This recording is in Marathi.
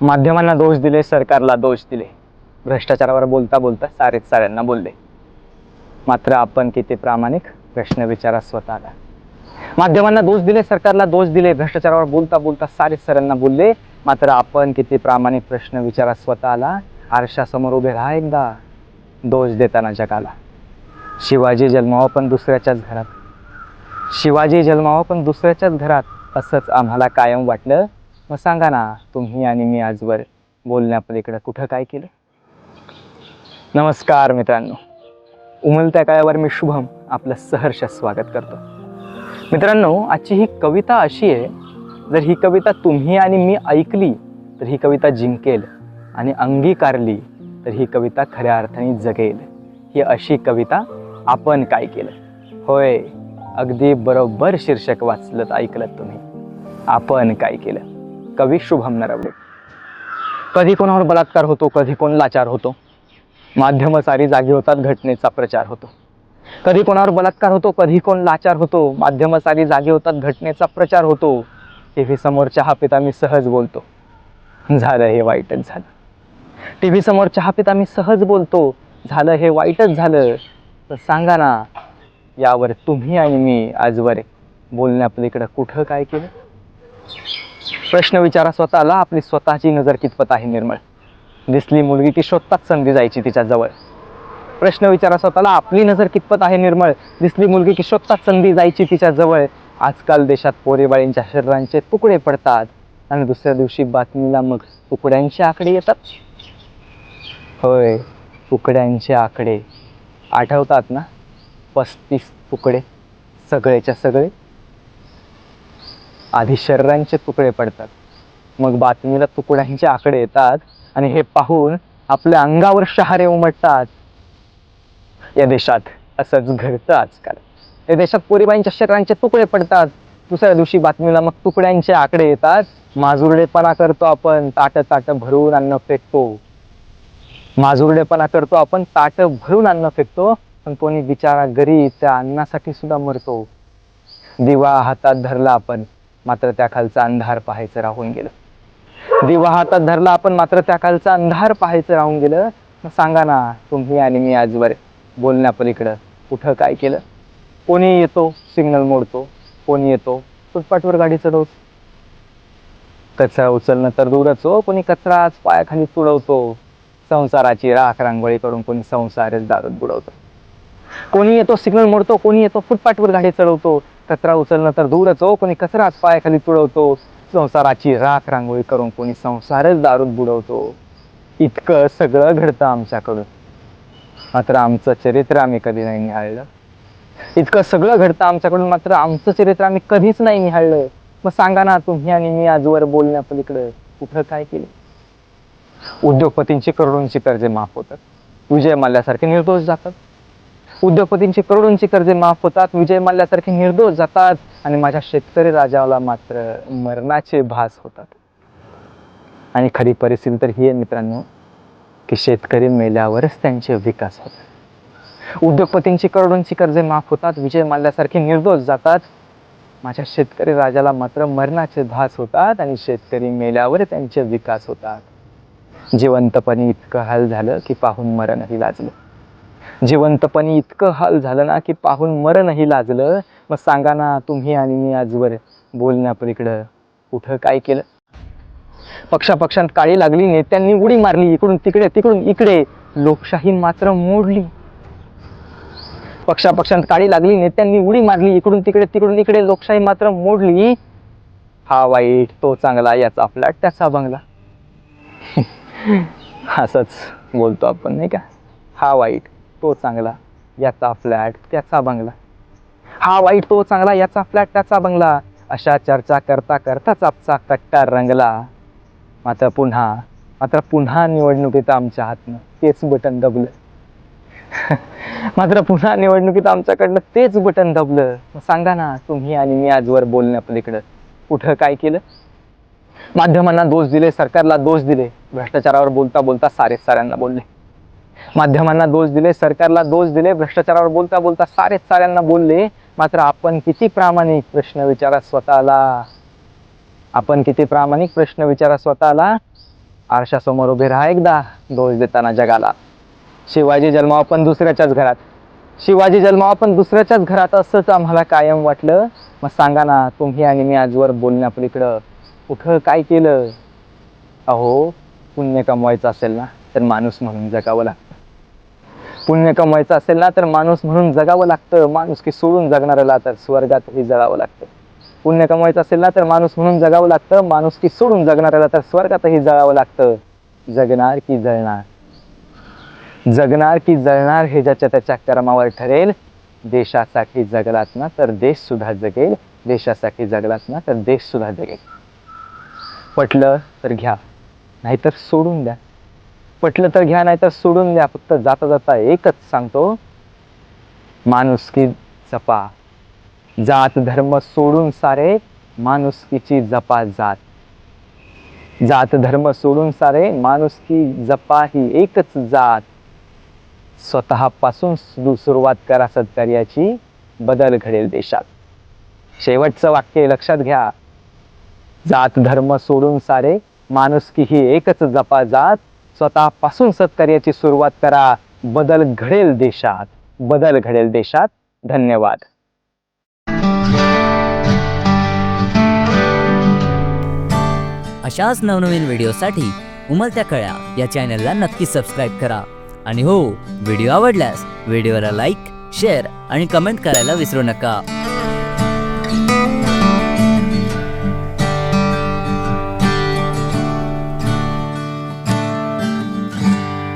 माध्यमांना दोष दिले सरकारला दोष दिले. भ्रष्टाचारावर बोलता बोलता सारेच साऱ्यांना बोलले. मात्र आपण किती प्रामाणिक? प्रश्न विचारा स्वतःला. माध्यमांना दोष दिले सरकारला दोष दिले भ्रष्टाचारावर बोलता बोलता सारेच सरांना बोलले. मात्र आपण किती प्रामाणिक? प्रश्न विचारा स्वतःला. आरशासमोर उभे राहा एकदा. दोष देताना जगाला शिवाजी जन्मावा पण दुसऱ्याच्याच घरात. शिवाजी जन्मावा पण दुसऱ्याच्याच घरात. असंच आम्हाला कायम वाटलं. मग सांगा ना तुम्ही आणि मी आजवर बोलण्यापलीकडं कुठं काय केलं? नमस्कार मित्रांनो. उमलत्या काळावर मी शुभम आपलं सहर्ष स्वागत करतो. मित्रांनो आजची ही कविता अशी आहे जर ही कविता तुम्ही आणि मी ऐकली तर ही कविता जिंकेल आणि अंगीकारली तर ही कविता खऱ्या अर्थाने जगेल. ही अशी कविता आपण काय केलं? होय अगदी बरोबर शीर्षक वाचलं ऐकलं तुम्ही. आपण काय केलं? कवी शुभम नरवडे कधी कोणावर बलात्कार होतो कधी कोण लाचार होतो. माध्यम सारी जागी होतात घटनेचा प्रचार होतो. कधी कोणावर बलात्कार होतो कधी कोण लाचार होतो. माध्यम सारी जागी होतात घटनेचा प्रचार होतो. टी व्ही समोर चहा पिता मी सहज बोलतो. झालं हे वाईटच झालं. टी व्ही समोर चहा पिता मी सहज बोलतो. झालं हे वाईटच झालं. तर सांगा ना यावर तुम्ही आणि मी आजवर बोलण्यापलीकडं कुठं काय केलं? प्रश्न विचारा स्वतःला आपली स्वतःची नजर कितपत आहे निर्मळ. दिसली मुलगी की शोधताच संधी जायची तिच्या जवळ. प्रश्न विचारा स्वतःला आपली नजर कितपत आहे निर्मळ? दिसली मुलगी की शोधताच संधी जायची तिच्या जवळ. आजकाल देशात पोरेबाळींच्या शरीरांचे तुकडे पडतात आणि दुसऱ्या दिवशी बातमीला मग तुकड्यांचे आकडे येतात. होय तुकड्यांचे आकडे. आठवतात ना? पस्तीस तुकडे सगळेच्या सगळे. आधी शरीरांचे तुकडे पडतात. मग बातमीला तुकड्यांचे आकडे येतात आणि हे पाहून आपल्या अंगावर शहारे उमटतात. या देशात असंच घडतं आजकाल. या देशात पोरीबाईंच्या शरीरांचे तुकडे पडतात. दुसऱ्या दिवशी बातमीला मग तुकड्यांचे आकडे येतात. माजुरडेपणा करतो आपण ताट ताट भरून अन्न फेकतो. माजुरडेपणा करतो आपण ताट भरून अन्न फेकतो पण कोणी बिचारा गरीब त्या अन्नासाठी सुद्धा मरतो. दिवा हातात धरला आपण. मात्र त्याखालचा अंधार पाहायचं राहून गेलं. दिवा हातात धरला आपण मात्र त्याखालचा अंधार पाहायचं राहून गेलं. सांगा ना तुम्ही आणि मी आजवर बोलण्यापलीकडं कुठं काय केलं? कोणी येतो सिग्नल मोडतो? कोणी येतो? फुटपाटवर गाडी चढवतो. कचरा उचलणं तर दूरच हो कोणी कचराच पायाखाली तुडवतो. संसाराची राख रांगोळी करून कोणी संसारच दारूत बुडवतो. कोणी येतो सिग्नल मोडतो कोणी येतो फुटपाटवर गाडी चढवतो. कचरा उचलणं तर दूरच हो कोणी कचराच पायाखाली तुडवतो. संसाराची राख रांगोळी करून कोणी संसारच दारूत बुडवतो. इतकं सगळं घडतं आमच्याकडून. मात्र आमचं चरित्र आम्ही कधी नाही निहाळलं. इतकं सगळं घडतं आमच्याकडून मात्र आमचं चरित्र आम्ही कधीच नाही निहाळलं. मग सांगा ना तुम्ही आणि मी आजवर बोलण्यापलीकडं कुठं काय केलं? उद्योगपतींची करोडोंची कर्जे माफ होतात. विजय मल्ल्यासारखे निर्दोष जातात. उद्योगपतींची करोडोंची कर्जे माफ होतात विजय माल्ल्यासारखे निर्दोष जातात आणि माझ्या शेतकरी राजाला मात्र मरणाचे भास होतात. आणि खरी परिस्थिती तर ही आहे मित्रांनो की शेतकरी मेल्यावरच त्यांचे विकास होतात. उद्योगपतींची करोडोंची कर्जे माफ होतात विजय माल्ल्यासारखे निर्दोष जातात माझ्या शेतकरी राजाला मात्र मरणाचे भास होतात आणि शेतकरी मेल्यावर त्यांचे विकास होतात. जिवंतपणे इतकं हाल झालं की पाहून मरणही लाजलं. जिवंतपणी इतकं हाल झालं ना की पाहून मरणही लाजलं. मग सांगा ना तुम्ही आणि मी आजवर बोलण्यापलीकडं कुठं काय केलं? पक्षापक्षांत काळी लागली नेत्यांनी उडी मारली इकडून तिकडे तिकडून इकडे. लोकशाही मात्र मोडली. पक्षापक्षांत काळी लागली नेत्यांनी उडी मारली इकडून तिकडे तिकडून इकडे. लोकशाही मात्र मोडली. हा वाईट तो चांगला याचा फ्लॅट त्याचा बंगला. असंच बोलतो आपण नाही का? हा वाईट. तो चांगला याचा फ्लॅट त्याचा बंगला. हा वाईट तो चांगला याचा फ्लॅट त्याचा बंगला. अशा चर्चा करता करताच आपचा कट्टा रंगला. मात्र पुन्हा मात्र पुन्हा निवडणुकीत आमच्या हातनं तेच बटन दबलं. मात्र पुन्हा निवडणुकीत आमच्याकडनं तेच बटन दबलं. मग सांगा ना तुम्ही आणि मी आजवर बोलण्यापलीकडं कुठं काय केलं? माध्यमांना दोष दिले सरकारला दोष दिले. भ्रष्टाचारावर बोलता बोलता सारे साऱ्यांना बोलले. माध्यमांना दोष दिले सरकारला दोष दिले भ्रष्टाचारावर बोलता बोलता सारेच साऱ्यांना बोलले मात्र आपण किती प्रामाणिक प्रश्न विचारा स्वतःला. आपण किती प्रामाणिक प्रश्न विचारा स्वतःला. आरशासमोर उभे राहा एकदा दोष देताना जगाला. शिवाजी जन्मावा पण दुसऱ्याच्याच घरात. शिवाजी जन्मावा पण दुसऱ्याच्याच घरात असंच आम्हाला कायम वाटलं. मग सांगा ना तुम्ही आणि मी आजवर बोलण्यापलीकडं कुठं काय केलं? अहो पुण्य कमवायचं असेल ना. तर माणूस म्हणून जगावं लागतं. पुण्य कमवायचं असेल ना तर माणूस म्हणून जगावं लागतं. माणूस की सोडून जगणाऱ्याला तर स्वर्गातही जगावं लागतं. पुण्य कमवायचं असेल ना तर माणूस म्हणून जगावं लागतं. माणूस की सोडून जगणाऱ्याला तर स्वर्गातही जगावं लागतं. जगणार की जळणार? जगणार की जळणार हे ज्याच्या त्याच्या कर्मावर ठरेल. देशासाठी जगलात ना तर देश सुद्धा जगेल. देशासाठी जगलात ना तर देश सुद्धा जगेल. पटलं तर घ्या. नाहीतर सोडून द्या. पटलं तर घ्या नाहीतर सोडून द्या. फक्त जाता जाता एकच सांगतो. माणुसकी जपा. जात धर्म सोडून सारे माणुसकीची जपा जात. जात धर्म सोडून सारे माणुसकी जपा ही एकच जात. स्वतःपासून सुरुवात करा सत्कार्याची बदल घडेल देशात. शेवटचं वाक्य लक्षात घ्या. जात धर्म सोडून सारे माणुसकी ही एकच जपा जात. स्वतःपासून सत्कार्याची सुरुवात करा. बदल घडेल देशात. बदल घडेल देशात. धन्यवाद. अशाच नवनवीन व्हिडिओसाठी उमलत्या कळ्या या चॅनलला नक्की सबस्क्राईब करा. आणि हो व्हिडिओ आवडल्यास व्हिडिओला लाईक शेअर आणि कमेंट करायला विसरू नका.